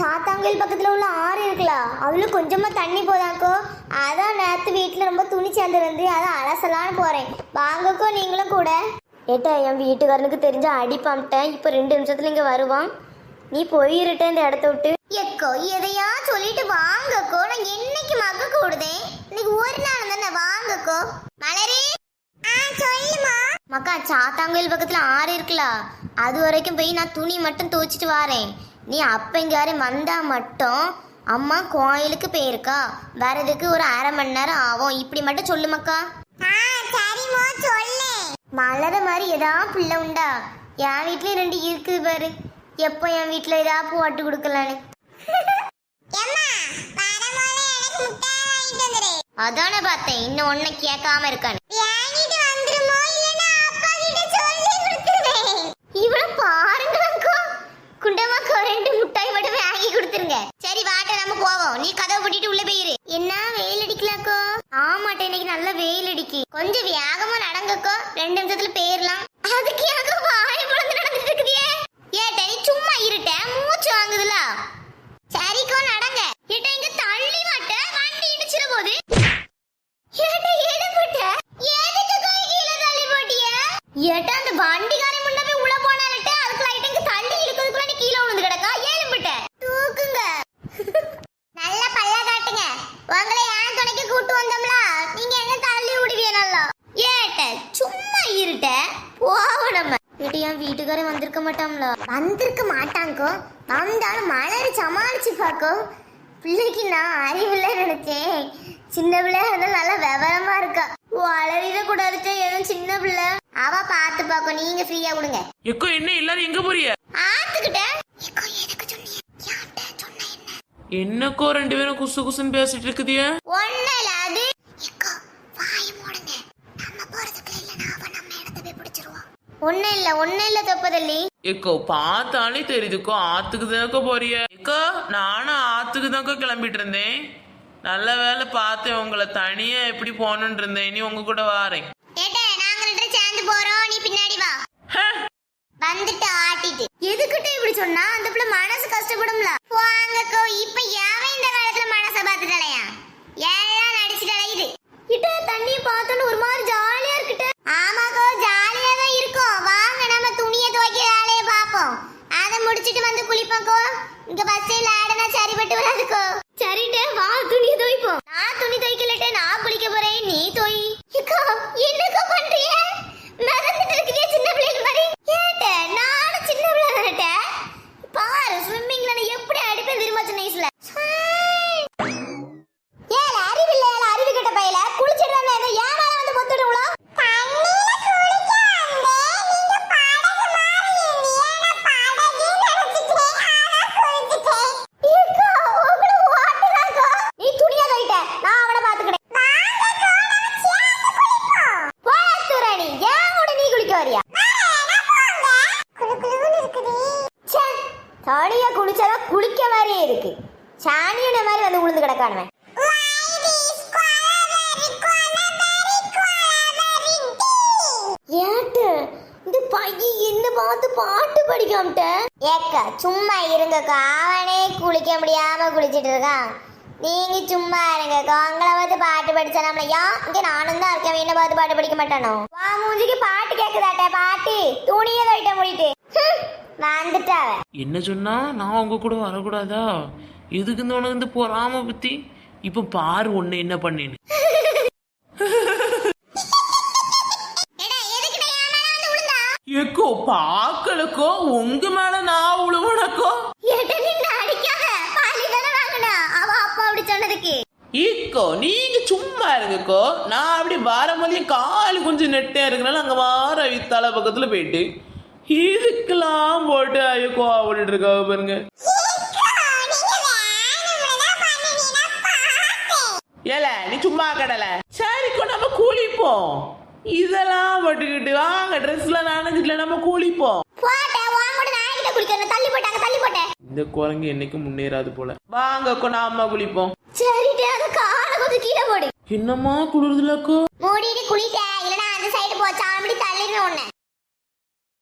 சாத்தாங்கல் பக்கத்துல உள்ள ஆறு இருக்குல்ல அதுல கொஞ்சமா தண்ணி போதாக்கோ அதான் நேத்து வீட்டுல ரொம்ப துணி சேர்ந்து வந்து அதை அலசலான்னு போறேன். வாங்கக்கோ நீங்களும் கூட. ஏட்டா என் வீட்டுக்காரனுக்கு தெரிஞ்ச அடிப்பாம்ட்டேன் இப்போ ரெண்டு நிமிஷத்துல இங்க வருவான். நீ போயிருட்ட இந்த இடத்த விட்டு. எக்கோ எதையா சொல்லிட்டு வாங்கக்கோ? நான் என்னைக்கு மக்க கூடுதேன் இன்னைக்கு ஒரு நாள் தானே வாங்கக்கோ? மக்கா சாத்தாங்கோயில் பக்கத்துல ஆறு இருக்குல்ல அது வரைக்கும் போய் நான் துணி மட்டும் துவைச்சிட்டு வரேன். நீ அப்பங்காரி வந்தா மட்டும் அம்மா கோயிலுக்கு போயிருக்கா. வரதுக்கு ஒரு அரை மணி நேரம் ஆகும். இப்படி மட்டும் சொல்லு மக்கா. மலர மாதிரி ஏதா பிள்ளை உண்டா? என் வீட்லயும் ரெண்டு இருக்குது பாரு. எப்போ என் வீட்ல ஏதா போட்டு கொடுக்கலான்னு? அதானே பார்த்தேன். இன்னும் ஒன்னும் கேட்காம இருக்கானு கொடுத்துருங்க. சரி வாட்ட நம்ம போவோம். நீ கதவை பூட்டிட்டு உள்ள போயிரு. என்ன வெயில் அடிக்கலாக்கோ? ஆமாட்ட இன்னைக்கு நல்ல வெயில் அடிக்கு. கொஞ்சம் வேகமா நடங்கக்கோ. ரெண்டு நிமிஷத்துல போயிரலாம் போவோம் நம்ம. ஏட்டி என் வீட்டுக்காரன் வந்திருக்க மாட்டாங்களா வந்திருக்க மாட்டாங்கோ வந்தாலும் மலர் சமாளிச்சு பாக்கோ. பிள்ளைக்கு நான் அறிவில்ல நினைச்சேன். சின்ன பிள்ளை இருந்தாலும் நல்லா விவரமா இருக்கா. வளரிட கூடாதுட்டு எதுவும் சின்ன பிள்ளை. அவ பார்த்து பாக்கோ நீங்க ஃப்ரீயா கொடுங்க. எக்கோ என்ன எல்லாரும் எங்க போறிய ஆத்துக்கிட்ட. எக்கோ எதுக்கு சொன்னீங்க யார்கிட்ட சொன்ன என்ன? என்னக்கோ ரெண்டு பேரும் குசு குசுன்னு பேசிட்டு இருக்குதிய ஒண்ணு இல்ல அது எக்கோ வாய் மூடுங்க நம்ம போறதுக்கு இல்ல அவ நம்ம இடத்த போய் ஒண்ணு இல்ல ஒண்ணு இல்ல தொப்பதல்லி. எக்கோ பார்த்தாலே தெரியுதுக்கோ ஆத்துக்கு தானக்கோ போறிய. எக்கோ நானும் ஆத்துக்கு தான்க்கோ கிளம்பிட்டு இருந்தேன் நல்ல வேலை பார்த்தேன் உங்களை தனியா எப்படி போகணுன்னு இருந்தேன். இனி உங்க கூட வாரேன். ஏட்டே நாங்க ரெண்டு பேரும் சேர்ந்து போறோம். நீ பின்னாடி வா. வந்துட்டு ஆட்டிட்டு. எதுக்கிட்ட இப்படி சொன்னா? அந்த பிள்ளை மனசு கஷ்டப்படும்ல. வாங்கக்கோ இப்ப முடிச்சிட்டு வந்து குளிப்பாக்கோ இங்க பஸ்ஸில் ஆடனா சரிப்பட்டு வராதுக்கோ. சரிட்டே வா துணி துவைப்போம். நான் துணி துவைக்கலட்டே நான் குளிக்க போறேன் நீ துவை என்ன இருக்கு. சாணியோட மாதிரி வந்து உளுந்து கிடக்கானுவன். ஏட்டு இந்த பையன் என்ன பார்த்து பாட்டு படிக்காமட்ட? ஏக்கா சும்மா இருங்கக்கா. அவனே குளிக்க முடியாம குளிச்சிட்டு இருக்கான். நீங்க சும்மா இருங்கக்கா உங்களை பார்த்து பாட்டு படிச்சா நம்மள ஏன் இங்க நானும் தான் இருக்கேன். என்ன பார்த்து பாட்டு படிக்க மாட்டானோ? வா மூஞ்சிக்கு பாட்டு கேக்குதாட்ட பாட்டு. துணியை துவைட்ட முடிட்டு வந்துட்டாவ என்ன சொன்னா? நான் உங்க கூட வரக்கூடாதா? எதுக்கு இந்த உனக்கு இந்த பொறாம பத்தி? இப்ப பாரு ஒண்ணு என்ன பண்ணேன்னு. எக்கோ பாக்கலக்கோ உங்க மேல நான் உழுவனக்கோ. இக்கோ நீங்க சும்மா இருங்கக்கோ. நான் அப்படி வரும்போதே கால் கொஞ்சம் நெட்டே இருக்கனால அங்க வார வித்தால பக்கத்துல போயிட்டு இதுக்கெல்லாம் போட்டு ஐயோ கோவப்பட்டு இருக்காங்க பாருங்க. ஏல நீ சும்மா கடல. சரிக்கோ நம்ம கூலிப்போம். இதெல்லாம் போட்டுக்கிட்டு வாங்க ட்ரெஸ்ல நானஞ்சிட்டுல நம்ம கூலிப்போம். இந்த குரங்கு என்னைக்கு முன்னேறாது போல. வாங்க அக்கோ நாம குளிப்போம். என்னம்மா குளிர்துலக்கோ? மூடிட்டு குளிட்ட சாமடி தள்ளிடுவேன் உன்னை.